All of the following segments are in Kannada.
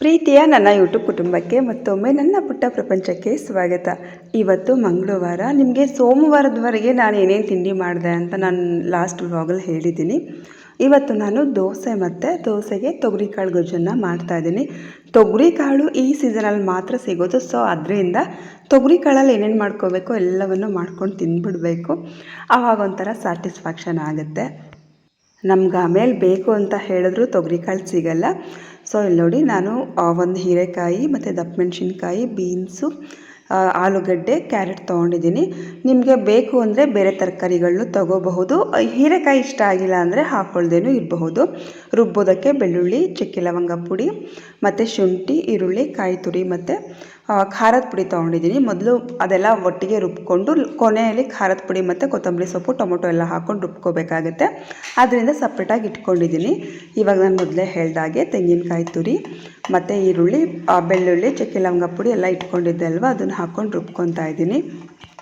ಪ್ರೀತಿಯ ನನ್ನ ಯೂಟ್ಯೂಬ್ ಕುಟುಂಬಕ್ಕೆ ಮತ್ತೊಮ್ಮೆ ನನ್ನ ಪುಟ್ಟ ಪ್ರಪಂಚಕ್ಕೆ ಸ್ವಾಗತ. ಇವತ್ತು ಮಂಗಳವಾರ. ನಿಮಗೆ ಸೋಮವಾರದವರೆಗೆ ನಾನು ಏನೇನು ತಿಂಡಿ ಮಾಡಿದೆ ಅಂತ ನಾನು ಲಾಸ್ಟ್ ವ್ಲಾಗಲ್ಲಿ ಹೇಳಿದ್ದೀನಿ. ಇವತ್ತು ನಾನು ದೋಸೆ ಮತ್ತು ದೋಸೆಗೆ ತೊಗರಿಕಾಳು ಗೊಜ್ಜನ್ನು ಮಾಡ್ತಾಯಿದ್ದೀನಿ ತೊಗರಿಕಾಳು ಈ ಸೀಸನಲ್ಲಿ ಮಾತ್ರ ಸಿಗೋದು. ಸೊ ಅದರಿಂದ ತೊಗರಿಕಾಳಲ್ಲಿ ಏನೇನು ಮಾಡ್ಕೋಬೇಕು ಎಲ್ಲವನ್ನು ಮಾಡ್ಕೊಂಡು ತಿಂದ್ಬಿಡಬೇಕು ಆವಾಗ ಒಂಥರ ಸ್ಯಾಟಿಸ್ಫ್ಯಾಕ್ಷನ್ ಆಗುತ್ತೆ. ನಮ್ಗೆ ಆಮೇಲೆ ಬೇಕು ಅಂತ ಹೇಳಿದ್ರು ತೊಗರಿಕಾಳು ಸಿಗಲ್ಲ. ಸೊ ಇಲ್ಲಿ ನೋಡಿ ನಾನು ಒಂದು ಹೀರೆಕಾಯಿ ಮತ್ತು ದಪ್ಪ ಮೆಣಸಿನ್ಕಾಯಿ ಬೀನ್ಸು ಆಲೂಗಡ್ಡೆ, ಕ್ಯಾರೆಟ್ ತೊಗೊಂಡಿದ್ದೀನಿ. ನಿಮಗೆ ಬೇಕು ಅಂದರೆ ಬೇರೆ ತರಕಾರಿಗಳನ್ನು ತೊಗೋಬಹುದು. ಹೀರೆಕಾಯಿ ಇಷ್ಟ ಆಗಿಲ್ಲ ಅಂದರೆ ಹಾಕ್ಕೊಳ್ದೇನೂ ಇರಬಹುದು ರುಬ್ಬೋದಕ್ಕೆ ಬೆಳ್ಳುಳ್ಳಿ, ಚಕ್ಕೆ ಲವಂಗ ಪುಡಿ ಮತ್ತು ಶುಂಠಿ, ಈರುಳ್ಳಿ, ಕಾಯಿ ತುರಿ ಮತ್ತು ಖಾರದ ಪುಡಿ ತೊಗೊಂಡಿದ್ದೀನಿ. ಮೊದಲು ಅದೆಲ್ಲ ಒಟ್ಟಿಗೆ ರುಬ್ಕೊಂಡು ಕೊನೆಯಲ್ಲಿ ಖಾರದ ಪುಡಿ ಮತ್ತು ಕೊತ್ತಂಬರಿ ಸೊಪ್ಪು, ಟೊಮೊಟೊ ಎಲ್ಲ ಹಾಕ್ಕೊಂಡು ರುಬ್ಕೋಬೇಕಾಗುತ್ತೆ. ಅದರಿಂದ ಸಪ್ರೇಟಾಗಿ ಇಟ್ಕೊಂಡಿದ್ದೀನಿ. ಇವಾಗ ನಾನು ಮೊದಲೇ ಹೇಳ್ದಾಗೆ ತೆಂಗಿನಕಾಯಿ ತುರಿ ಮತ್ತು ಈರುಳ್ಳಿ ಬೆಳ್ಳುಳ್ಳಿ, ಚಕ್ಕೆ ಲವಂಗ ಪುಡಿ ಎಲ್ಲ ಇಟ್ಕೊಂಡಿದ್ದೆ ಅಲ್ವಾ? ಅದನ್ನು ಹಾಕ್ಕೊಂಡು ರುಬ್ಕೊತಾ ಇದ್ದೀನಿ.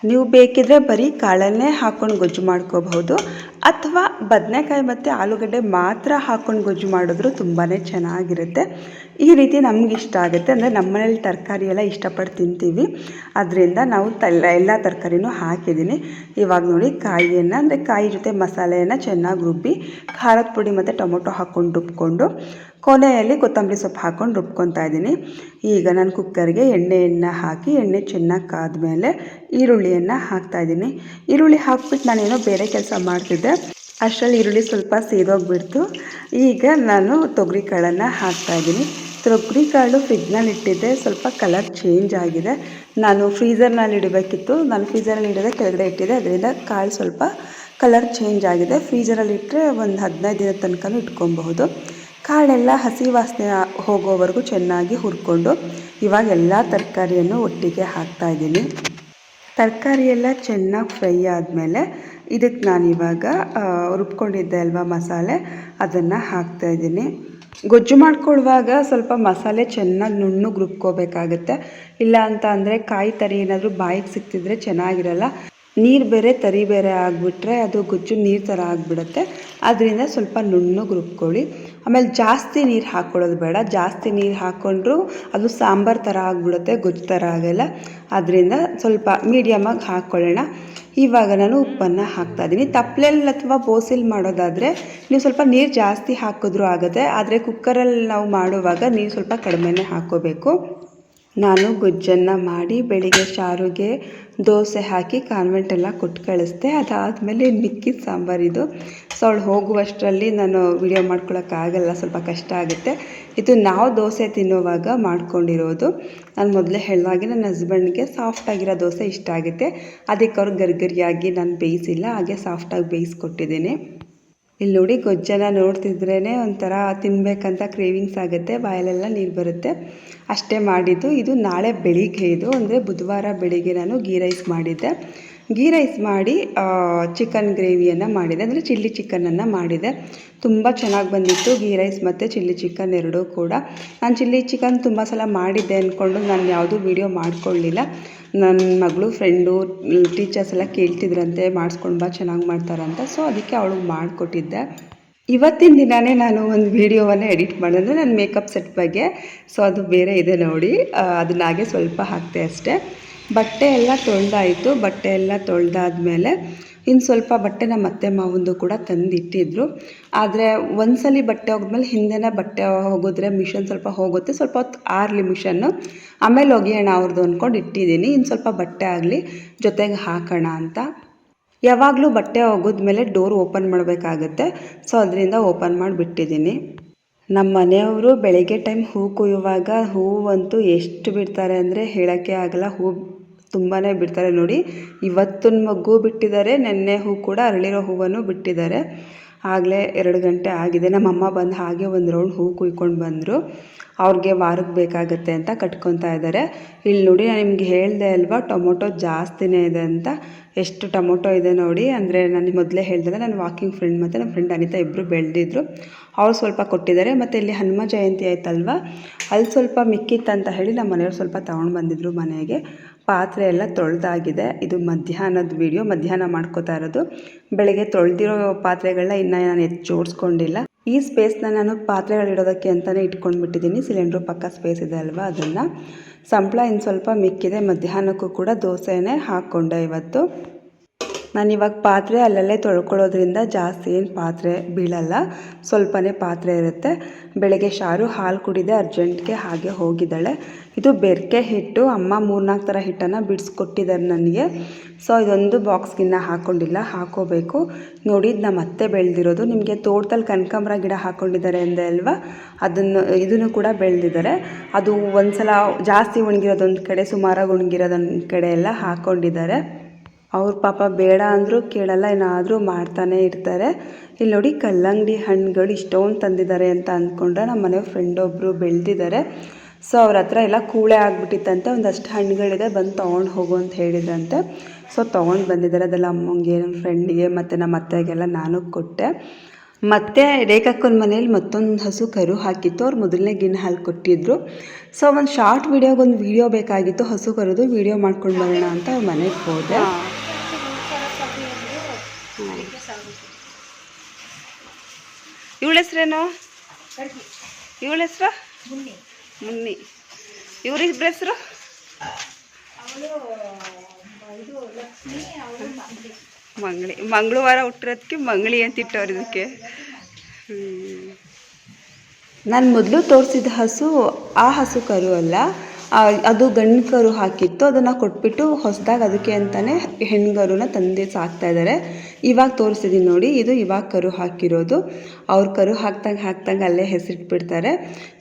ನೀವು ಬೇಕಿದ್ರೆ ಬರೀ ಕಾಳನ್ನೇ ಹಾಕ್ಕೊಂಡು ಗೊಜ್ಜು ಮಾಡ್ಕೋಬಹುದು. ಅಥವಾ ಬದನೆಕಾಯಿ ಮತ್ತು ಆಲೂಗಡ್ಡೆ ಮಾತ್ರ ಹಾಕ್ಕೊಂಡು ಗೊಜ್ಜು ಮಾಡಿದ್ರು ತುಂಬಾ ಚೆನ್ನಾಗಿರುತ್ತೆ. ಈ ರೀತಿ ನಮ್ಗೆ ಇಷ್ಟ ಆಗುತ್ತೆ. ಅಂದರೆ ನಮ್ಮ ಮನೇಲಿ ತರಕಾರಿ ಎಲ್ಲ ಇಷ್ಟಪಟ್ಟು ತಿಂತೀವಿ. ಅದರಿಂದ ನಾವು ತಲ್ಲ ಎಲ್ಲ ತರಕಾರಿನೂ ಹಾಕಿದ್ದೀನಿ. ಇವಾಗ ನೋಡಿ ಕಾಯಿಯನ್ನು, ಅಂದರೆ ಕಾಯಿ ಜೊತೆ ಮಸಾಲೆಯನ್ನು ಚೆನ್ನಾಗಿ ರುಬ್ಬಿ, ಖಾರದ ಪುಡಿ ಮತ್ತು ಟೊಮೊಟೊ ಹಾಕ್ಕೊಂಡು ರುಬ್ಕೊಂಡು ಕೊನೆಯಲ್ಲಿ ಕೊತ್ತಂಬರಿ ಸೊಪ್ಪು ಹಾಕ್ಕೊಂಡು ರುಬ್ಕೊತಾ ಇದ್ದೀನಿ. ಈಗ ನಾನು ಕುಕ್ಕರ್ಗೆ ಎಣ್ಣೆಯನ್ನು ಹಾಕಿ, ಎಣ್ಣೆ ಚೆನ್ನಾಗಿ ಕಾದ್ಮೇಲೆ ಈರುಳ್ಳಿಯನ್ನು ಹಾಕ್ತಾಯಿದ್ದೀನಿ ಈರುಳ್ಳಿ ಹಾಕ್ಬಿಟ್ಟು ನಾನೇನೋ ಬೇರೆ ಕೆಲಸ ಮಾಡ್ತಿದ್ದೆ. ಅಷ್ಟರಲ್ಲಿ ಈರುಳ್ಳಿ ಸ್ವಲ್ಪ ಸೀದೋಗ್ಬಿಡ್ತು. ಈಗ ನಾನು ತೊಗರಿ ಕಾಳನ್ನು ಹಾಕ್ತಾಯಿದ್ದೀನಿ ತೊಗರಿ ಕಾಳು ಫ್ರಿಜ್ನಲ್ಲಿ ಇಟ್ಟಿದ್ದೆ. ಸ್ವಲ್ಪ ಕಲರ್ ಚೇಂಜ್ ಆಗಿದೆ. ನಾನು ಫ್ರೀಝರ್ನಲ್ಲಿ ಇಡಬೇಕಿತ್ತು. ನಾನು ಫ್ರೀಝರಲ್ಲಿ ಇಡದೆ ಕೆಳಗಡೆ ಇಟ್ಟಿದ್ದೆ. ಅದರಿಂದ ಕಾಳು ಸ್ವಲ್ಪ ಕಲರ್ ಚೇಂಜ್ ಆಗಿದೆ. ಫ್ರೀಜರಲ್ಲಿ ಇಟ್ಟರೆ ಒಂದು ಹದಿನೈದು ದಿನದ ತನಕ ಇಟ್ಕೊಬಹುದು ಕಾಳೆಲ್ಲ ಹಸಿ ವಾಸನೆ ಹೋಗೋವರೆಗೂ ಚೆನ್ನಾಗಿ ಹುರ್ಕೊಂಡು ಇವಾಗ ಎಲ್ಲ ತರಕಾರಿಯನ್ನು ಒಟ್ಟಿಗೆ ಹಾಕ್ತಾಯಿದ್ದೀನಿ ತರಕಾರಿ ಎಲ್ಲ ಚೆನ್ನಾಗಿ ಫ್ರೈ ಆದಮೇಲೆ ಇದಕ್ಕೆ ನಾನಿವಾಗ ರುಬ್ಕೊಂಡಿದ್ದೆ ಅಲ್ವಾ ಮಸಾಲೆ, ಅದನ್ನು ಹಾಕ್ತಾಯಿದ್ದೀನಿ ಗೊಜ್ಜು ಮಾಡ್ಕೊಳ್ಳುವಾಗ ಸ್ವಲ್ಪ ಮಸಾಲೆ ಚೆನ್ನಾಗಿ ನುಣ್ಣಗೆ ರುಬ್ಕೋಬೇಕಾಗತ್ತೆ. ಇಲ್ಲ ಅಂತ ಅಂದರೆ ಕಾಯಿ ತರಿ ಏನಾದರೂ ಬಾಯಿಗೆ ಸಿಕ್ತಿದ್ರೆ ಚೆನ್ನಾಗಿರಲ್ಲ. ನೀರು ಬೇರೆ ತರಿ ಬೇರೆ ಆಗಿಬಿಟ್ರೆ ಅದು ಗೊಜ್ಜು ನೀರು ಥರ ಆಗಿಬಿಡುತ್ತೆ. ಅದರಿಂದ ಸ್ವಲ್ಪ ನುಣ್ಣಗೆ ರುಬ್ಕೊಳ್ಳಿ. ಆಮೇಲೆ ಜಾಸ್ತಿ ನೀರು ಹಾಕ್ಕೊಳ್ಳೋದು ಬೇಡ. ಜಾಸ್ತಿ ನೀರು ಹಾಕ್ಕೊಂಡ್ರೂ ಅದು ಸಾಂಬಾರು ಥರ ಆಗಿಬಿಡುತ್ತೆ, ಗೊಜ್ಜು ಥರ ಆಗಲ್ಲ. ಅದರಿಂದ ಸ್ವಲ್ಪ ಮೀಡಿಯಮಾಗಿ ಹಾಕ್ಕೊಳ್ಳೋಣ ಇವಾಗ ನಾನು ಉಪ್ಪನ್ನು ಹಾಕ್ತಾಯಿದ್ದೀನಿ ತಪ್ಪಲೆಲ್ಲಿ ಅಥವಾ ಬೋಸಿಲ್ ಮಾಡೋದಾದರೆ ನೀವು ಸ್ವಲ್ಪ ನೀರು ಜಾಸ್ತಿ ಹಾಕಿದ್ರೂ ಆಗುತ್ತೆ. ಆದರೆ ಕುಕ್ಕರಲ್ಲಿ ನಾವು ಮಾಡುವಾಗ ನೀರು ಸ್ವಲ್ಪ ಕಡಿಮೆನೇ ಹಾಕ್ಕೋಬೇಕು ನಾನು ಗೊಜ್ಜನ್ನು ಮಾಡಿ ಬೆಳಿಗ್ಗೆ ಶಾರುಗೆ ದೋಸೆ ಹಾಕಿ ಕಾನ್ವೆಂಟೆಲ್ಲ ಕೊಟ್ಟು ಕಳಿಸ್ದೆ. ಅದಾದಮೇಲೆ ಮಿಕ್ಕಿದ ಸಾಂಬಾರಿದು ಸೊ ಅವಳು ಹೋಗುವಷ್ಟರಲ್ಲಿ ನಾನು ವಿಡಿಯೋ ಮಾಡ್ಕೊಳ್ಳೋಕ್ಕಾಗಲ್ಲ ಸ್ವಲ್ಪ ಕಷ್ಟ ಆಗುತ್ತೆ. ಇದು ನಾವು ದೋಸೆ ತಿನ್ನುವಾಗ ಮಾಡ್ಕೊಂಡಿರೋದು. ನಾನು ಮೊದಲೇ ಹೇಳಿದಾಗೆ ನನ್ನ ಹಸ್ಬೆಂಡ್ಗೆ ಸಾಫ್ಟಾಗಿರೋ ದೋಸೆ ಇಷ್ಟ ಆಗುತ್ತೆ. ಅದಕ್ಕೆ ಅವ್ರು ಗರ್ಗರಿಯಾಗಿ ನಾನು ಬೇಯಿಸಿಲ್ಲ, ಹಾಗೆ ಸಾಫ್ಟಾಗಿ ಬೇಯಿಸ್ಕೊಟ್ಟಿದ್ದೀನಿ. ಇಲ್ಲಿ ನೋಡಿ ಗೊಜ್ಜನ ನೋಡ್ತಿದ್ರೇ ಒಂಥರ ತಿನ್ನಬೇಕಂತ ಕ್ರೇವಿಂಗ್ಸ್ ಆಗುತ್ತೆ, ಬಾಯಲೆಲ್ಲ ನೀರು ಬರುತ್ತೆ. ಅಷ್ಟೇ ಮಾಡಿದ್ದು, ಇದು ನಾಳೆ ಬೆಳಿಗ್ಗೆ ಇದು, ಅಂದರೆ ಬುಧವಾರ ಬೆಳಿಗ್ಗೆ ನಾನು ಗೀ ರೈಸ್ ಮಾಡಿದ್ದೆ. ಗೀ ರೈಸ್ ಮಾಡಿ ಚಿಕನ್ ಗ್ರೇವಿಯನ್ನು ಮಾಡಿದೆ ಅಂದರೆ ಚಿಲ್ಲಿ ಚಿಕನನ್ನು ಮಾಡಿದೆ ತುಂಬ ಚೆನ್ನಾಗಿ ಬಂದಿತ್ತು ಗೀ ರೈಸ್ ಮತ್ತು ಚಿಲ್ಲಿ ಚಿಕನ್ ಎರಡೂ ಕೂಡ. ನಾನು ಚಿಲ್ಲಿ ಚಿಕನ್ ತುಂಬ ಸಲ ಮಾಡಿದ್ದೆ ಅಂದ್ಕೊಂಡು ನಾನು ಯಾವುದೂ ವೀಡಿಯೋ ಮಾಡ್ಕೊಳ್ಳಿಲ್ಲ. ನನ್ನ ಮಗಳು ಫ್ರೆಂಡು ಟೀಚರ್ಸ್ ಎಲ್ಲ ಕೇಳ್ತಿದ್ರಂತೆ, ಮಾಡಿಸ್ಕೊಂಡು ಬಾ, ಚೆನ್ನಾಗಿ ಮಾಡ್ತಾರಂತ. ಸೊ ಅದಕ್ಕೆ ಅವಳಿಗೆ ಮಾಡಿಕೊಟ್ಟಿದ್ದೆ. ಇವತ್ತಿನ ದಿನವೇ ನಾನು ಒಂದು ವೀಡಿಯೋವನ್ನು ಎಡಿಟ್ ಮಾಡಿದ್ರೆ ನನ್ನ ಮೇಕಪ್ ಸೆಟ್ ಬಗ್ಗೆ. ಸೊ ಅದು ಬೇರೆ ಇದೆ ನೋಡಿ. ಅದನ್ನಾಗೆ ಸ್ವಲ್ಪ ಹಾಕ್ತೆ ಅಷ್ಟೇ. ಬಟ್ಟೆ ಎಲ್ಲ ತೊಳೆದಾಯಿತು, ಬಟ್ಟೆ ಎಲ್ಲ ತೊಳೆದಾದ್ಮೇಲೆ ಇನ್ನು ಸ್ವಲ್ಪ ಬಟ್ಟೆ ನಮ್ಮ ಅತ್ತೆ ಮಾವಂದು ಕೂಡ ತಂದಿಟ್ಟಿದ್ರು. ಆದರೆ ಒಂದ್ಸಲಿ ಬಟ್ಟೆ ಹೋಗಿದ್ಮೇಲೆ ಹಿಂದೆನೇ ಬಟ್ಟೆ ಹೋಗಿದ್ರೆ ಮಿಷನ್ ಸ್ವಲ್ಪ ಹೋಗುತ್ತೆ, ಸ್ವಲ್ಪ ಹೊತ್ತು ಆರಲಿ ಮಿಷನ್ನು ಆಮೇಲೆ ಒಗೆಯೋಣ ಅವ್ರದ್ದು ಅಂದ್ಕೊಂಡು ಇಟ್ಟಿದ್ದೀನಿ. ಇನ್ನು ಸ್ವಲ್ಪ ಬಟ್ಟೆ ಆಗಲಿ ಜೊತೆಗೆ ಹಾಕೋಣ ಅಂತ. ಯಾವಾಗಲೂ ಬಟ್ಟೆ ಒಗೆದ್ಮೇಲೆ ಡೋರ್ ಓಪನ್ ಮಾಡಬೇಕಾಗತ್ತೆ. ಸೊ, ಅದರಿಂದ ಓಪನ್ ಮಾಡಿಬಿಟ್ಟಿದ್ದೀನಿ. ನಮ್ಮ ಮನೆಯವರು ಬೆಳಗ್ಗೆ ಟೈಮ್ ಹೂ ಕುಯ್ಯುವಾಗ ಹೂವಂತೂ ಎಷ್ಟು ಬಿಡ್ತಾರೆ ಅಂದರೆ ಹೇಳೋಕ್ಕೆ ಆಗಲ್ಲ. ಹೂ ತುಂಬಾ ಬಿಡ್ತಾರೆ ನೋಡಿ. ಇವತ್ತಿನ ಮಗು ಬಿಟ್ಟಿದ್ದಾರೆ, ನೆನ್ನೆ ಹೂ ಕೂಡ ಅರಳಿರೋ ಹೂವನ್ನು ಬಿಟ್ಟಿದ್ದಾರೆ. ಆಗಲೇ ಎರಡು ಗಂಟೆ ಆಗಿದೆ. ನಮ್ಮಮ್ಮ ಬಂದು ಹಾಗೆ ಒಂದು ರೌಂಡ್ ಹೂ ಕುಯ್ಕೊಂಡು ಬಂದರು. ಅವ್ರಿಗೆ ವಾರಕ್ಕೆ ಬೇಕಾಗುತ್ತೆ ಅಂತ ಕಟ್ಕೊತಾ ಇದ್ದಾರೆ. ಇಲ್ಲಿ ನೋಡಿ, ನಾನು ನಿಮ್ಗೆ ಹೇಳಿದೆ ಅಲ್ವಾ, ಟೊಮೊಟೊ ಜಾಸ್ತಿನೇ ಇದೆ ಅಂತ. ಎಷ್ಟು ಟೊಮೊಟೊ ಇದೆ ನೋಡಿ. ಅಂದರೆ ನಾನು ಮೊದಲೇ ಹೇಳಿದೆ ನನ್ನ ವಾಕಿಂಗ್ ಫ್ರೆಂಡ್ ಮತ್ತು ನನ್ನ ಫ್ರೆಂಡ್ ಅನಿತಾ ಇಬ್ಬರು ಬೆಳೆದಿದ್ರು. ಅವ್ರು ಸ್ವಲ್ಪ ಕೊಟ್ಟಿದ್ದಾರೆ. ಮತ್ತು ಇಲ್ಲಿ ಹನುಮ ಜಯಂತಿ ಆಯ್ತಲ್ವ? ಅಲ್ಲಿ ಸ್ವಲ್ಪ ಮಿಕ್ಕಿತ್ತಂತ ಹೇಳಿ ನಮ್ಮ ಮನೆಯವ್ರು ಸ್ವಲ್ಪ ತೊಗೊಂಡು ಬಂದಿದ್ರು ಮನೆಗೆ. ಪಾತ್ರೆ ಎಲ್ಲ ತೊಳೆದಾಗಿದೆ. ಇದು ಮಧ್ಯಾಹ್ನದ ವೀಡಿಯೋ ಮಧ್ಯಾಹ್ನ ಮಾಡ್ಕೋತಾ ಇರೋದು. ಬೆಳಗ್ಗೆ ತೊಳೆದಿರೋ ಪಾತ್ರೆಗಳನ್ನ ಇನ್ನೂ ನಾನು ಹೆಚ್ಚು ಜೋಡಿಸ್ಕೊಂಡಿಲ್ಲ. ಈ ಸ್ಪೇಸ್ನ ನಾನು ಪಾತ್ರೆಗಳಿಡೋದಕ್ಕೆ ಅಂತಲೇ ಇಟ್ಕೊಂಡ್ಬಿಟ್ಟಿದ್ದೀನಿ. ಸಿಲಿಂಡ್ರ್ ಪಕ್ಕ ಸ್ಪೇಸ್ ಇದೆ ಅಲ್ವಾ ಅದನ್ನು. ಸಂಪ್ಳ ಇನ್ನು ಸ್ವಲ್ಪ ಮಿಕ್ಕಿದೆ. ಮಧ್ಯಾಹ್ನಕ್ಕೂ ಕೂಡ ದೋಸೆನೇ ಹಾಕ್ಕೊಂಡೆ ಇವತ್ತು. ನಾನು ಇವಾಗ ಪಾತ್ರೆ ಅಲ್ಲಲ್ಲೇ ತೊಳ್ಕೊಳ್ಳೋದ್ರಿಂದ ಜಾಸ್ತಿ ಏನು ಪಾತ್ರೆ ಬೀಳಲ್ಲ, ಸ್ವಲ್ಪನೇ ಪಾತ್ರೆ ಇರುತ್ತೆ. ಬೆಳಗ್ಗೆ ಶಾರು ಹಾಲು ಕುಡಿದೆ, ಅರ್ಜೆಂಟ್ಗೆ ಹಾಗೆ ಹೋಗಿದ್ದಾಳೆ. ಇದು ಬೆರಕೆ ಹಿಟ್ಟು, ಅಮ್ಮ ಮೂರ್ನಾಲ್ಕು ಥರ ಹಿಟ್ಟನ್ನು ಬಿಡಿಸ್ಕೊಟ್ಟಿದ್ದಾರೆ ನನಗೆ. ಸೊ ಇದೊಂದು ಬಾಕ್ಸ್ಗಿನ್ನ ಹಾಕ್ಕೊಂಡಿಲ್ಲ ಹಾಕೋಬೇಕು. ನೋಡಿ ನಮ್ಮ ಅತ್ತೆ ಬೆಳೆದಿರೋದು. ನಿಮಗೆ ತೋಟದಲ್ಲಿ ಕನಕಾಂಬರ ಗಿಡ ಹಾಕ್ಕೊಂಡಿದ್ದಾರೆ ಅಂದೆ ಅಲ್ವಾ? ಅದನ್ನು, ಇದನ್ನು ಕೂಡ ಬೆಳೆದಿದ್ದಾರೆ. ಅದು ಒಂದು ಸಲ ಜಾಸ್ತಿ ಒಣಗಿರೋದೊಂದು ಕಡೆ, ಸುಮಾರಾಗಿ ಒಣಗಿರೋದೊಂದು ಕಡೆ ಎಲ್ಲ ಹಾಕ್ಕೊಂಡಿದ್ದಾರೆ ಅವ್ರ ಪಾಪ ಬೇಡ ಅಂದರೂ ಕೇಳಲ್ಲ, ಏನಾದರೂ ಮಾಡ್ತಾನೆ ಇರ್ತಾರೆ. ಇಲ್ಲಿ ನೋಡಿ ಕಲ್ಲಂಗಡಿ ಹಣ್ಣುಗಳು ಇಷ್ಟೊಂದು ತಂದಿದ್ದಾರೆ ಅಂತ ಅಂದ್ಕೊಂಡ್ರೆ ನಮ್ಮ ಮನೆ ಫ್ರೆಂಡ್ ಒಬ್ಬರು ಬೆಳೆದಿದ್ದಾರೆ. ಸೊ ಅವ್ರ ಹತ್ರ ಎಲ್ಲ ಕೂಳೆ ಆಗಿಬಿಟ್ಟಿತ್ತಂತೆ, ಒಂದಷ್ಟು ಹಣ್ಣುಗಳಿದೆ, ಬಂದು ತೊಗೊಂಡು ಹೋಗು ಅಂತ ಹೇಳಿದ್ರಂತೆ. ಸೊ ತೊಗೊಂಡು ಬಂದಿದ್ದಾರೆ, ಅದೆಲ್ಲ ಅಮ್ಮಂಗೆ ನಮ್ಮ ಫ್ರೆಂಡಿಗೆ ಮತ್ತು ನಮ್ಮ ಅತ್ತೆಗೆಲ್ಲ ನಾನು ಕೊಟ್ಟೆ. ಮತ್ತು ರೇಖಕ್ಕನ ಮನೇಲಿ ಮತ್ತೊಂದು ಹಸು ಕರು ಹಾಕಿತ್ತು. ಅವ್ರು ಮೊದಲನೇ ಗಿನ್ ಹಾಲು ಕೊಟ್ಟಿದ್ರು. ಸೊ ಒಂದು ಶಾರ್ಟ್ ವೀಡಿಯೋಗೆ ಒಂದು ವೀಡಿಯೋ ಬೇಕಾಗಿತ್ತು. ಹಸು ಕರೆದು ವೀಡಿಯೋ ಮಾಡ್ಕೊಂಡು ಬರೋಣ ಅಂತ ಅವ್ರ ಮನೆಗೆ ಹೋದೆ. ಇವಳ ಹೆಸ್ರೇನು? ಇವಳ ಹೆಸ್ರು? ಮುನ್ನಿ. ಇವ್ರಿಬ್ರ ಹೆಸ್ರು? ಮಂಗಳಿ, ಮಂಗಳವಾರ ಹುಟ್ಟಿರೋದಕ್ಕೆ ಮಂಗಳಿ ಅಂತ ಇಟ್ಟವ್ರು ಇದಕ್ಕೆ. ನಾನು ಮೊದಲು ತೋರಿಸಿದ ಹಸು, ಆ ಹಸು ಕರು ಅಲ್ಲ. ಅದು ಗಂಡು ಕರು ಹಾಕಿತ್ತು, ಅದನ್ನು ಕೊಟ್ಬಿಟ್ಟು ಹೊಸದಾಗಿ ಅದಕ್ಕೆ ಅಂತಲೇ ಹೆಣ್ಗರುನ ತಂದೆ ಸಾಕ್ತಾ ಇದ್ದಾರೆ ಇವಾಗ ತೋರಿಸಿದ್ದೀನಿ ನೋಡಿ, ಇದು ಇವಾಗ ಕರು ಹಾಕಿರೋದು. ಅವ್ರು ಕರು ಹಾಕ್ದಂಗೆ ಹಾಕ್ದಂಗೆ ಅಲ್ಲೇ ಹೆಸರಿಟ್ಬಿಡ್ತಾರೆ.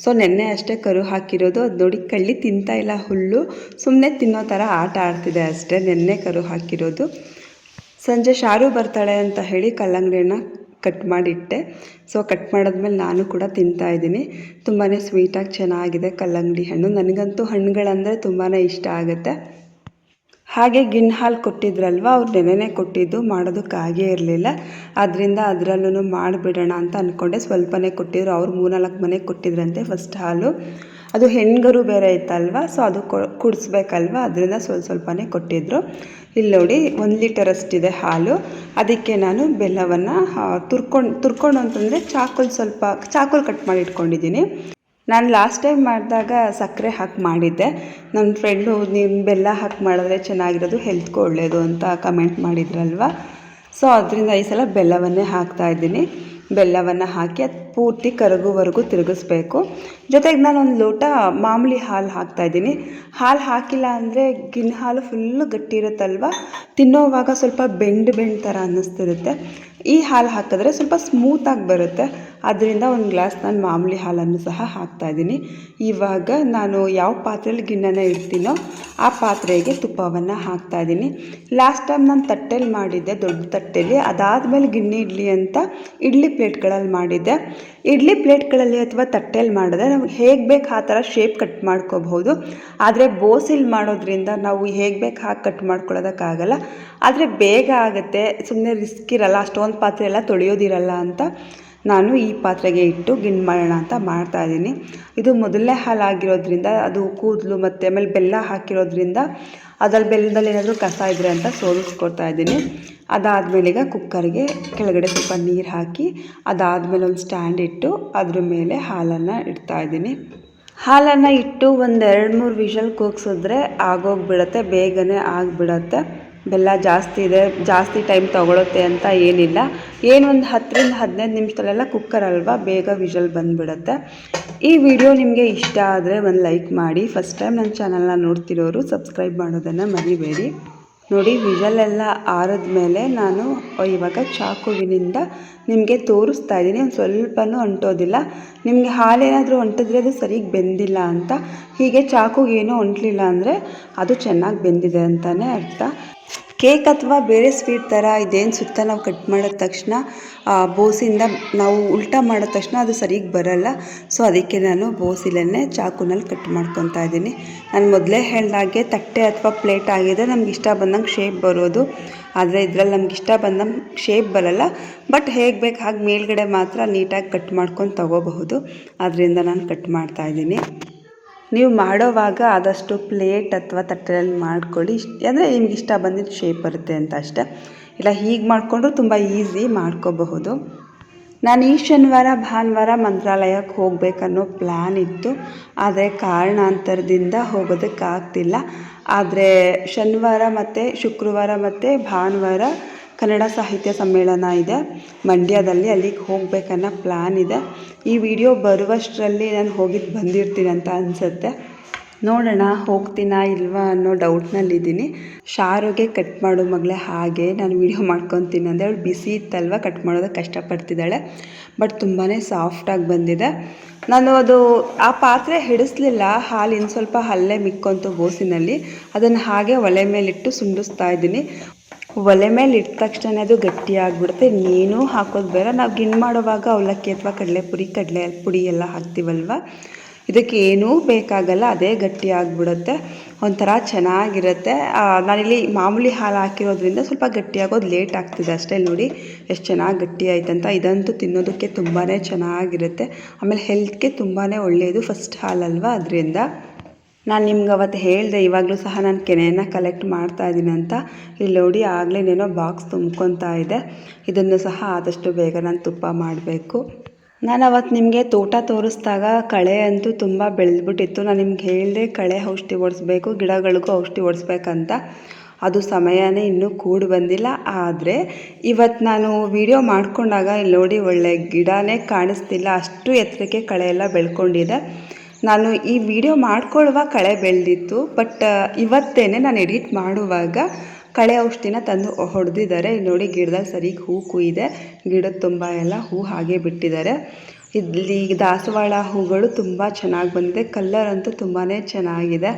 ಸೊ, ನೆನ್ನೆ ಅಷ್ಟೇ ಕರು ಹಾಕಿರೋದು. ಅದು ನೋಡಿ ಕಳ್ಳಿ ತಿಂತಾ ಇಲ್ಲ ಹುಲ್ಲು. ಸುಮ್ಮನೆ ತಿನ್ನೋ ಥರ ಆಟ ಆಡ್ತಿದೆ ಅಷ್ಟೇ, ನೆನ್ನೆ ಕರು ಹಾಕಿರೋದು. ಸಂಜೆ ಶಾರು ಬರ್ತಾಳೆ ಅಂತ ಹೇಳಿ ಕಲ್ಲಂಗಡಿನ ಕಟ್ ಮಾಡಿಟ್ಟೆ. ಸೊ ಕಟ್ ಮಾಡಿದ್ಮೇಲೆ ನಾನು ಕೂಡ ತಿಂತಾ ಇದ್ದೀನಿ. ತುಂಬಾ ಸ್ವೀಟಾಗಿ ಚೆನ್ನಾಗಿದೆ ಕಲ್ಲಂಗಡಿ ಹಣ್ಣು. ನನಗಂತೂ ಹಣ್ಣುಗಳಂದರೆ ತುಂಬಾ ಇಷ್ಟ ಆಗುತ್ತೆ. ಹಾಗೆ ಗಿನ್ ಹಾಲು ಕೊಟ್ಟಿದ್ರಲ್ವ, ಅವ್ರು ನೆನೆನೆ ಕೊಟ್ಟಿದ್ದು ಮಾಡೋದಕ್ಕಾಗೇ ಇರಲಿಲ್ಲ. ಅದರಿಂದ ಅದರಲ್ಲೂ ಮಾಡಿಬಿಡೋಣ ಅಂತ ಅಂದ್ಕೊಂಡೆ ಸ್ವಲ್ಪನೇ ಕೊಟ್ಟಿದ್ರು. ಅವ್ರು ಮೂರ್ನಾಲ್ಕು ಮನೆಗೆ ಕೊಟ್ಟಿದ್ರಂತೆ ಫಸ್ಟ್ ಹಾಲು. ಅದು ಹೆಣ್ಗರು ಬೇರೆ ಇತ್ತಲ್ವ? ಸೊ ಅದು ಕುಡಿಸ್ಬೇಕಲ್ವ? ಅದರಿಂದ ಸ್ವಲ್ಪ ಸ್ವಲ್ಪನೇ ಕೊಟ್ಟಿದ್ದರು ಇಲ್ಲಿ ನೋಡಿ, ಒಂದು ಲೀಟರ್ ಅಷ್ಟಿದೆ ಹಾಲು. ಅದಕ್ಕೆ ನಾನು ಬೆಲ್ಲವನ್ನು ತುರ್ಕೊಂಡು ತುರ್ಕೊಂಡು ಅಂತಂದರೆ ಚಾಕುಲ್ ಸ್ವಲ್ಪ, ಚಾಕುಲ್ ಕಟ್ ಮಾಡಿ ಇಟ್ಕೊಂಡಿದ್ದೀನಿ. ನಾನು ಲಾಸ್ಟ್ ಟೈಮ್ ಮಾಡಿದಾಗ ಸಕ್ಕರೆ ಹಾಕಿ ಮಾಡಿದ್ದೆ. ನನ್ನ ಫ್ರೆಂಡು ನೀವು ಬೆಲ್ಲ ಹಾಕಿ ಮಾಡಿದ್ರೆ ಚೆನ್ನಾಗಿರೋದು ಹೆಲ್ತ್ಗೂ ಒಳ್ಳೆಯದು ಅಂತ ಕಮೆಂಟ್ ಮಾಡಿದ್ರಲ್ವ? ಸೊ ಅದರಿಂದ ಈ ಸಲ ಬೆಲ್ಲವನ್ನೇ ಹಾಕ್ತಾ ಇದ್ದೀನಿ. ಬೆಲ್ಲವನ್ನು ಹಾಕಿ ಪೂರ್ತಿ ಕರಗುವವರೆಗೂ ತಿರುಗಿಸ್ಬೇಕು. ಜೊತೆಗೆ ನಾನು ಒಂದು ಲೋಟ ಮಾಮೂಲಿ ಹಾಲು ಹಾಕ್ತಾಯಿದ್ದೀನಿ ಹಾಲು ಹಾಕಿಲ್ಲ ಅಂದರೆ ಗಿನ್ ಹಾಲು ಫುಲ್ಲು ಗಟ್ಟಿ ಇರುತ್ತಲ್ವ ತಿನ್ನೋವಾಗ ಸ್ವಲ್ಪ ಬೆಂಡ್ ಬೆಂಡ್ ಥರ ಅನ್ನಿಸ್ತಿರುತ್ತೆ. ಈ ಹಾಲು ಹಾಕಿದ್ರೆ ಸ್ವಲ್ಪ ಸ್ಮೂತಾಗಿ ಬರುತ್ತೆ. ಅದರಿಂದ ಒಂದು ಗ್ಲಾಸ್ ನಾನು ಮಾಮೂಲಿ ಹಾಲನ್ನು ಸಹ ಹಾಕ್ತಾಯಿದ್ದೀನಿ ಇವಾಗ ನಾನು ಯಾವ ಪಾತ್ರೆಯಲ್ಲಿ ಗಿಣ್ಣನ ಇಡ್ತೀನೋ ಆ ಪಾತ್ರೆಗೆ ತುಪ್ಪವನ್ನು ಹಾಕ್ತಾಯಿದ್ದೀನಿ ಲಾಸ್ಟ್ ಟೈಮ್ ನಾನು ತಟ್ಟೆಲಿ ಮಾಡಿದ್ದೆ, ದೊಡ್ಡ ತಟ್ಟೆಲಿ. ಅದಾದಮೇಲೆ ಗಿಣ್ಣಿ ಇಡ್ಲಿ ಅಂತ, ಇಡ್ಲಿ ಪ್ಲೇಟ್ಗಳಲ್ಲಿ ಮಾಡಿದ್ದೆ. ಇಡ್ಲಿ ಪ್ಲೇಟ್ಗಳಲ್ಲಿ ಅಥವಾ ತಟ್ಟೆಯಲ್ಲಿ ಮಾಡಿದ್ರೆ ನಾವು ಹೇಗೆ ಬೇಕು ಆ ಥರ ಶೇಪ್ ಕಟ್ ಮಾಡ್ಕೋಬಹುದು. ಆದರೆ ಬೋಸಿಲ್ ಮಾಡೋದ್ರಿಂದ ನಾವು ಹೇಗೆ ಬೇಕು ಹಾಗೆ ಕಟ್ ಮಾಡ್ಕೊಳ್ಳೋದಕ್ಕಾಗಲ್ಲ. ಆದರೆ ಬೇಗ ಆಗುತ್ತೆ ಸುಮ್ಮನೆ ರಿಸ್ಕ್ ಇರಲ್ಲ, ಅಷ್ಟೊಂದು ಪಾತ್ರೆ ಎಲ್ಲ ತೊಳೆಯೋದಿರಲ್ಲ ಅಂತ ನಾನು ಈ ಪಾತ್ರೆಗೆ ಇಟ್ಟು ಗಿಣ್ ಮಾಡೋಣ ಅಂತ ಮಾಡ್ತಾಯಿದ್ದೀನಿ ಇದು ಮೊದಲನೇ ಹಾಲು ಆಗಿರೋದ್ರಿಂದ, ಅದು ಕೂದಲು ಮತ್ತು ಆಮೇಲೆ ಬೆಲ್ಲ ಹಾಕಿರೋದ್ರಿಂದ ಅದ್ರಲ್ಲಿ ಬೆಲ್ಲದಲ್ಲಿ ಏನಾದರೂ ಕಸ ಇದ್ರೆ ಅಂತ ಸೋಲಿಸ್ಕೊಡ್ತಾ ಇದ್ದೀನಿ. ಅದಾದಮೇಲೆ ಈಗ ಕುಕ್ಕರ್ಗೆ ಕೆಳಗಡೆ ಸ್ವಲ್ಪ ನೀರು ಹಾಕಿ, ಅದಾದಮೇಲೆ ಒಂದು ಸ್ಟ್ಯಾಂಡ್ ಇಟ್ಟು ಅದ್ರ ಮೇಲೆ ಹಾಲನ್ನು ಇಡ್ತಾ ಇದ್ದೀನಿ. ಹಾಲನ್ನು ಇಟ್ಟು ಒಂದು ಎರಡು ಮೂರು ವಿಷಲ್ ಕೂಗ್ಸಿದ್ರೆ ಆಗೋಗ್ಬಿಡತ್ತೆ, ಬೇಗನೆ ಆಗಿಬಿಡತ್ತೆ. ಬೆಲ್ಲ ಜಾಸ್ತಿ ಇದೆ, ಜಾಸ್ತಿ ಟೈಮ್ ತೊಗೊಳುತ್ತೆ ಅಂತ ಏನಿಲ್ಲ. ಏನು ಒಂದು ಹತ್ತರಿಂದ ಹದಿನೈದು ನಿಮಿಷದಲ್ಲೆಲ್ಲ ಕುಕ್ಕರ್ ಅಲ್ವಾ, ಬೇಗ ವಿಷಲ್ ಬಂದುಬಿಡುತ್ತೆ. ಈ ವಿಡಿಯೋ ನಿಮಗೆ ಇಷ್ಟ ಆದರೆ ಒಂದು ಲೈಕ್ ಮಾಡಿ. ಫಸ್ಟ್ ಟೈಮ್ ನನ್ನ ಚಾನಲ್ನ ನೋಡ್ತಿರೋರು ಸಬ್ಸ್ಕ್ರೈಬ್ ಮಾಡೋದನ್ನು ಮರಿಬೇಡಿ. ನೋಡಿ ವಿಷಲೆಲ್ಲ ಆರಿದ ಮೇಲೆ ನಾನು ಇವಾಗ ಚಾಕುವಿನಿಂದ ನಿಮಗೆ ತೋರಿಸ್ತಾ ಇದ್ದೀನಿ. ಒಂದು ಸ್ವಲ್ಪನೂ ಅಂಟೋದಿಲ್ಲ. ನಿಮಗೆ ಹಾಲೇನಾದರೂ ಅಂಟಿದ್ರೆ ಅದು ಸರಿಗೆ ಬೆಂದಿಲ್ಲ ಅಂತ. ಹೀಗೆ ಚಾಕುಗೆ ಏನೂ ಅಂಟಲಿಲ್ಲ ಅಂದರೆ ಅದು ಚೆನ್ನಾಗಿ ಬೆಂದಿದೆ ಅಂತಲೇ ಅರ್ಥ. ಕೇಕ್ ಅಥವಾ ಬೇರೆ ಸ್ವೀಟ್ ಥರ ಇದೇನು ಸುತ್ತ ನಾವು ಕಟ್ ಮಾಡಿದ ತಕ್ಷಣ ಬೋಸಿಂದ ನಾವು ಉಲ್ಟಾ ಮಾಡಿದ ತಕ್ಷಣ ಅದು ಸರಿಗೆ ಬರಲ್ಲ. ಸೊ ಅದಕ್ಕೆ ನಾನು ಬೋಸಿಲನ್ನೇ ಚಾಕುನಲ್ಲಿ ಕಟ್ ಮಾಡ್ಕೊತಾ ಇದ್ದೀನಿ. ನಾನು ಮೊದಲೇ ಹೇಳ್ದಾಗೆ ತಟ್ಟೆ ಅಥವಾ ಪ್ಲೇಟ್ ಆಗಿದೆ ನಮ್ಗೆ ಇಷ್ಟ ಬಂದಂಗೆ ಶೇಪ್ ಬರೋದು. ಆದರೆ ಇದರಲ್ಲಿ ನಮ್ಗೆ ಇಷ್ಟ ಬಂದಂಗೆ ಶೇಪ್ ಬರಲ್ಲ. ಬಟ್ ಹೇಗೆ ಬೇಕು ಹಾಗೆ ಮೇಲ್ಗಡೆ ಮಾತ್ರ ನೀಟಾಗಿ ಕಟ್ ಮಾಡ್ಕೊಂಡು ತಗೋಬಹುದು. ಅದರಿಂದ ನಾನು ಕಟ್ ಮಾಡ್ತಾ ಇದ್ದೀನಿ. ನೀವು ಮಾಡೋವಾಗ ಆದಷ್ಟು ಪ್ಲೇಟ್ ಅಥವಾ ತಟ್ಟೆಯಲ್ಲಿ ಮಾಡ್ಕೊಳ್ಳಿ. ಅಂದರೆ ನಿಮ್ಗೆ ಇಷ್ಟ ಬಂದಿದ್ದು ಶೇಪ್ ಬರುತ್ತೆ ಅಂತ ಅಷ್ಟೆ. ಇಲ್ಲ, ಹೀಗೆ ಮಾಡಿಕೊಂಡ್ರು ತುಂಬ ಈಸಿ ಮಾಡ್ಕೋಬಹುದು. ನಾನು ಈ ಶನಿವಾರ, ಭಾನುವಾರ ಮಂತ್ರಾಲಯಕ್ಕೆ ಹೋಗಬೇಕನ್ನೋ ಪ್ಲ್ಯಾನ್ ಇತ್ತು. ಆದರೆ ಕಾರಣಾಂತರದಿಂದ ಹೋಗೋದಕ್ಕಾಗ್ತಿಲ್ಲ. ಆದರೆ ಶನಿವಾರ ಮತ್ತು, ಶುಕ್ರವಾರ ಮತ್ತು, ಭಾನುವಾರ ಕನ್ನಡ ಸಾಹಿತ್ಯ ಸಮ್ಮೇಳನ ಇದೆ. ಮಂಡ್ಯದಲ್ಲಿ ಅಲ್ಲಿಗೆ ಹೋಗಬೇಕನ್ನೋ ಪ್ಲ್ಯಾನ್ ಇದೆ. ಈ ವಿಡಿಯೋ ಬರುವಷ್ಟರಲ್ಲಿ ನಾನು ಹೋಗಿದ್ದು ಬಂದಿರ್ತೀನಿ ಅಂತ ಅನಿಸುತ್ತೆ. ನೋಡೋಣ ಹೋಗ್ತೀನಾ ಇಲ್ವಾ ಅನ್ನೋ ಡೌಟ್ನಲ್ಲಿದ್ದೀನಿ ಶಾರುಗೆ ಕಟ್ ಮಾಡೋ ಮಗಳೇ ಹಾಗೆ ನಾನು ವಿಡಿಯೋ ಮಾಡ್ಕೊತೀನಿ ಅಂದರೆ ಅವಳು ಬಿಸಿ ಇತ್ತಲ್ವ ಕಟ್ ಮಾಡೋದಕ್ಕೆ ಕಷ್ಟಪಡ್ತಿದ್ದಾಳೆ. ಬಟ್ ತುಂಬಾ ಸಾಫ್ಟಾಗಿ ಬಂದಿದೆ. ನಾನು ಅದು ಆ ಪಾತ್ರೆ ಹಿಡಿಸ್ಲಿಲ್ಲ. ಹಾಲಿನ ಸ್ವಲ್ಪ ಹಲ್ಲೆ ಮಿಕ್ಕೊಂತು ಬೋಸಿನಲ್ಲಿ. ಅದನ್ನು ಹಾಗೆ ಒಲೆ ಮೇಲಿಟ್ಟು ಸುಂಡಿಸ್ತಾ ಇದ್ದೀನಿ. ಒಲೆ ಮೇಲೆ ಇಟ್ಟ ತಕ್ಷಣ ಅದು ಗಟ್ಟಿ ಆಗಿಬಿಡುತ್ತೆ. ಹಾಕೋದು ಬೇಡ. ನಾವು ಗಿನ್ ಮಾಡುವಾಗ ಅವಲಕ್ಕಿ ಅಥವಾ ಕಡಲೆಪುರಿ, ಕಡಲೆ ಪುಡಿ ಎಲ್ಲ ಹಾಕ್ತೀವಲ್ವ? ಇದಕ್ಕೆ ಏನೂ ಬೇಕಾಗಲ್ಲ. ಅದೇ ಗಟ್ಟಿ ಆಗಿಬಿಡುತ್ತೆ. ಒಂಥರ ಚೆನ್ನಾಗಿರುತ್ತೆ. ನಾನಿಲ್ಲಿ ಮಾಮೂಲಿ ಹಾಲು ಹಾಕಿರೋದ್ರಿಂದ ಸ್ವಲ್ಪ ಗಟ್ಟಿಯಾಗೋದು ಲೇಟ್ ಆಗ್ತಿದೆ ಅಷ್ಟೇ ನೋಡಿ. ಎಷ್ಟು ಚೆನ್ನಾಗಿ ಗಟ್ಟಿ ಆಯ್ತಂತ. ಇದಂತೂ ತಿನ್ನೋದಕ್ಕೆ ತುಂಬಾ ಚೆನ್ನಾಗಿರುತ್ತೆ. ಆಮೇಲೆ ಹೆಲ್ತ್ಗೆ ತುಂಬಾ ಒಳ್ಳೆಯದು ಫಸ್ಟ್ ಹಾಲಲ್ವ ಅದರಿಂದ. ನಾನು ನಿಮ್ಗೆ ಅವತ್ತು ಹೇಳಿದೆ, ಇವಾಗಲೂ ಸಹ ನಾನು ಕೆನೆಯನ್ನು ಕಲೆಕ್ಟ್ ಮಾಡ್ತಾ ಇದ್ದೀನಿ ಅಂತ. ಇಲ್ಲಿ ನೋಡಿ ಆಗಲೇನೇನೋ ಬಾಕ್ಸ್ ತುಂಬ್ಕೊತಾ ಇದೆ. ಇದನ್ನು ಸಹ ಆದಷ್ಟು ಬೇಗ ನಾನು ತುಪ್ಪ ಮಾಡಬೇಕು. ನಾನು ಅವತ್ತು ನಿಮಗೆ ತೋಟ ತೋರಿಸಿದಾಗ ಕಳೆ ಅಂತೂ ತುಂಬ ಬೆಳೆದ್ಬಿಟ್ಟಿತ್ತು. ನಾನು ನಿಮ್ಗೆ ಹೇಳಿದೆ, ಕಳೆ ಔಷಧಿ ಹೊಡೆಸ್ಬೇಕು ಗಿಡಗಳಿಗೂ ಔಷಧಿ ಹೊಡೆಸ್ಬೇಕಂತ ಅದು ಸಮಯನೇ ಇನ್ನೂ ಕೂಡಿ ಬಂದಿಲ್ಲ. ಆದರೆ ಇವತ್ತು ನಾನು ವಿಡಿಯೋ ಮಾಡ್ಕೊಂಡಾಗ ಇಲ್ಲಿ ನೋಡಿ, ಒಳ್ಳೆ ಗಿಡನೇ ಕಾಣಿಸ್ತಿಲ್ಲ. ಅಷ್ಟು ಎತ್ತರಕ್ಕೆ ಕಳೆ ಎಲ್ಲ ಬೆಳ್ಕೊಂಡಿದೆ. ನಾನು ಈ ವಿಡಿಯೋ ಮಾಡ್ಕೊಳ್ಳುವ ಕಳೆ ಬೆಳೆದಿತ್ತು ಬಟ್ ಇವತ್ತೇನೆ ನಾನು ಎಡಿಟ್ ಮಾಡುವಾಗ ಕಳೆ ಔಷಧಿನ ತಂದು ಹೊಡೆದಿದ್ದಾರೆ. ನೋಡಿ ಗಿಡದಲ್ಲಿ ಸರಿಗೆ ಹೂ ಕುಯ್ದೆ, ಗಿಡದ ತುಂಬ ಎಲ್ಲ ಹೂ ಹಾಗೆ ಬಿಟ್ಟಿದ್ದಾರೆ. ಇಲ್ಲಿ ದಾಸವಾಳ ಹೂಗಳು ತುಂಬ ಚೆನ್ನಾಗಿ ಬಂದಿದೆ. ಕಲ್ಲರ್ ಅಂತೂ ತುಂಬಾ ಚೆನ್ನಾಗಿದೆ.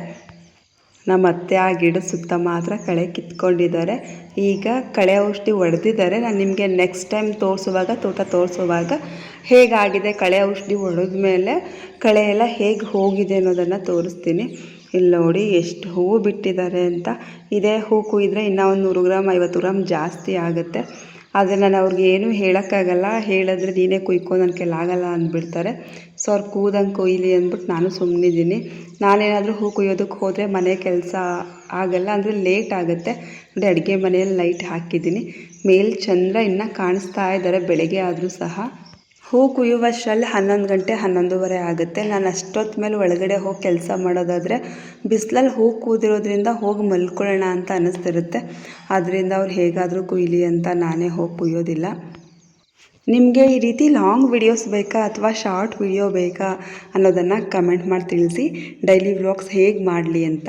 ನಮ್ಮ ಅತ್ತೆ ಆ ಗಿಡದ ಸುತ್ತ ಮಾತ್ರ ಕಳೆ ಕಿತ್ಕೊಂಡಿದ್ದಾರೆ. ಈಗ ಕಳೆ ಔಷಧಿ ಹೊಡೆದಿದ್ದಾರೆ ನಾನು ನಿಮಗೆ ನೆಕ್ಸ್ಟ್ ಟೈಮ್ ತೋರಿಸುವಾಗ, ತೋಟ ತೋರಿಸುವಾಗ ಹೇಗಾಗಿದೆ ಕಳೆ ಔಷಧಿ ಹೊಡೆದ ಮೇಲೆ, ಕಳೆ ಎಲ್ಲ ಹೇಗೆ ಹೋಗಿದೆ ಅನ್ನೋದನ್ನು ತೋರಿಸ್ತೀನಿ. ಇಲ್ಲಿ ನೋಡಿ ಎಷ್ಟು ಹೂವು ಬಿಟ್ಟಿದ್ದಾರೆ ಅಂತ. ಇದೇ ಹೂ ಕುಯ್ದರೆ ಇನ್ನೂ ಒಂದು ನೂರು ಗ್ರಾಮ್ ಐವತ್ತು ಗ್ರಾಮ್ ಜಾಸ್ತಿ ಆಗುತ್ತೆ. ಆದರೆ ನಾನು ಅವ್ರಿಗೆ ಏನೂ ಹೇಳೋಕ್ಕಾಗಲ್ಲ. ಹೇಳಿದ್ರೆ ನೀನೇ ಕುಯ್ಕೊ ನನ್ನ ಕೈಲಾಗಲ್ಲ ಅಂದ್ಬಿಡ್ತಾರೆ. ಸೊ ಅವ್ರು ಕೂದಂಗೆ ಕೊಯ್ಲಿ ಅಂದ್ಬಿಟ್ಟು ನಾನು ಸುಮ್ಮನಿದ್ದೀನಿ ನಾನೇನಾದರೂ ಹೂ ಕುಯ್ಯೋದಕ್ಕೆ ಹೋದರೆ ಮನೆ ಕೆಲಸ ಆಗಲ್ಲ ಅಂದರೆ ಲೇಟ್ ಆಗುತ್ತೆ. ಅಂದರೆ ಅಡುಗೆ ಮನೆಯಲ್ಲಿ ಲೈಟ್ ಹಾಕಿದ್ದೀನಿ. ಮೇಲ್ ಚಂದ್ರ ಇನ್ನೂ ಕಾಣಿಸ್ತಾ ಇದ್ದಾರೆ, ಬೆಳಗ್ಗೆ ಆದರೂ ಸಹ. ಹೂ ಕುಯ್ಯುವಷ್ಟರಲ್ಲಿ ಹನ್ನೊಂದು ಗಂಟೆ ಹನ್ನೊಂದುವರೆ ಆಗುತ್ತೆ. ನಾನು ಅಷ್ಟೊತ್ತ ಮೇಲೆ ಒಳಗಡೆ ಹೋಗಿ ಕೆಲಸ ಮಾಡೋದಾದರೆ ಬಿಸಿಲಲ್ಲಿ ಹೂ ಕೂದಿರೋದ್ರಿಂದ ಹೋಗಿ ಮಲ್ಕೊಳ್ಳೋಣ ಅಂತ ಅನ್ನಿಸ್ತಿರುತ್ತೆ ಆದ್ದರಿಂದ ಅವ್ರು ಹೇಗಾದರೂ ಕುಯ್ಲಿ ಅಂತ ನಾನೇ ಹೋಗಿ ಕುಯ್ಯೋದಿಲ್ಲ. ನಿಮಗೆ ಈ ರೀತಿ ಲಾಂಗ್ ವಿಡಿಯೋಸ್ ಬೇಕಾ ಅಥವಾ ಶಾರ್ಟ್ ವಿಡಿಯೋ ಬೇಕಾ ಅನ್ನೋದನ್ನು ಕಮೆಂಟ್ ಮಾಡಿ ತಿಳಿಸಿ. ಡೈಲಿ ವ್ಲಾಗ್ಸ್ ಹೇಗೆ ಮಾಡಲಿ ಅಂತ.